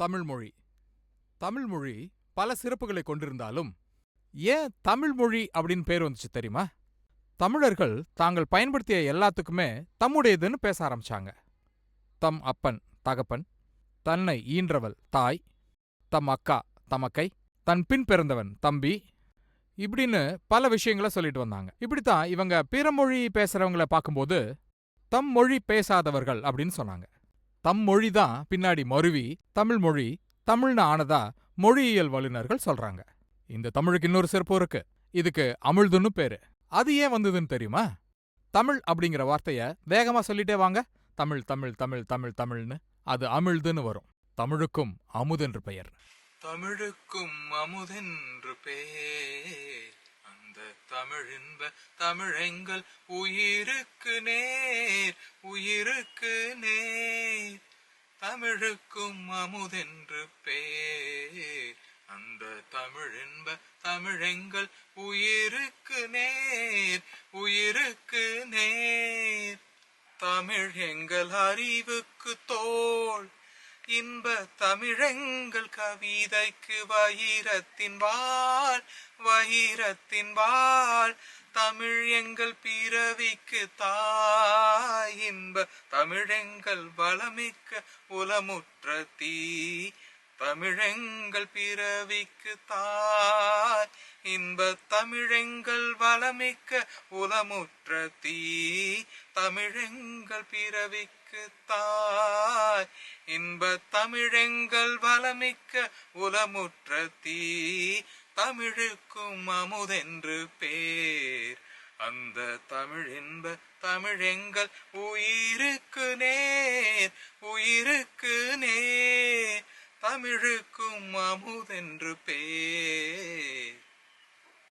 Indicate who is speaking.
Speaker 1: தமிழ்மொழி தமிழ்மொழி பல சிறப்புகளை கொண்டிருந்தாலும் ஏன் தமிழ் மொழி அப்படின்னு பேர் வந்துச்சு தெரியுமா? தமிழர்கள் தாங்கள் பயன்படுத்திய எல்லாத்துக்குமே தம்முடையதுன்னு பேச ஆரம்பிச்சாங்க. தம் அப்பன் தகப்பன் தன்னை ஈன்றவள் தாய் தம் அக்கா தமக்கை தன் பின் பிறந்தவன் தம்பி இப்படின்னு பல விஷயங்களை சொல்லிட்டு வந்தாங்க. இப்படித்தான் இவங்க பிற மொழி பேசுறவங்கள பார்க்கும்போது தம் மொழி பேசாதவர்கள் அப்படின்னு சொன்னாங்க. தம் மொழி தான் பின்னாடி மருவி தமிழ் மொழி தமிழ்னு ஆனதா மொழியியல் வல்லுநர்கள் சொல்றாங்க. இந்த தமிழுக்கு இன்னொரு சிறப்பு இருக்கு. இதுக்கு அமிழ்துன்னு பேரு. அது ஏன் வந்ததுன்னு தெரியுமா? தமிழ் அப்படிங்கிற வார்த்தைய வேகமா சொல்லிட்டே வாங்க. தமிழ் தமிழ் தமிழ் தமிழ் தமிழ்னு. அது அமிழ்துன்னு வரும். தமிழுக்கும் அமுதென்று பெயர். தமிழுக்கும் அமுதென்று பேர். அந்த தமிழின்ப தமிழெங்கள் உயிருக்கு நே தமிழுக்கும் அமுதென்று பேர். அந்த தமிழ் என்ப தமிழெங்கள் உயிருக்கு நேர் உயிருக்கு நேர். தமிழ் எங்கள் அறிவுக்கு தோல். இன்ப தமிழெங்கள் கவிதைக்கு வைரத்தின் வாழ் வைரத்தின் வாழ் தமிழ் எங்கள் பிறவிக்கு தாய். இன்ப தமிழெங்கள் வளமிக்க உலமுற்ற தீ. தமிழெங்கள் பிறவிக்கு தாய். இன்ப தமிழெங்கள் வளமிக்க உலமுற்ற தீ. தமிழெங்கள் பிறவிக்கு தாய். இன்ப தமிழெங்கள் வளமிக்க உலமுற்ற தீ. தமிழுக்கும் அமுதென்று பேர். அந்த தமிழ் இன்ப தமிழெங்கள் உயிருக்கு நேர். உயிருக்கு நேர். தமிழுக்கும் அமுதென்று பேர்.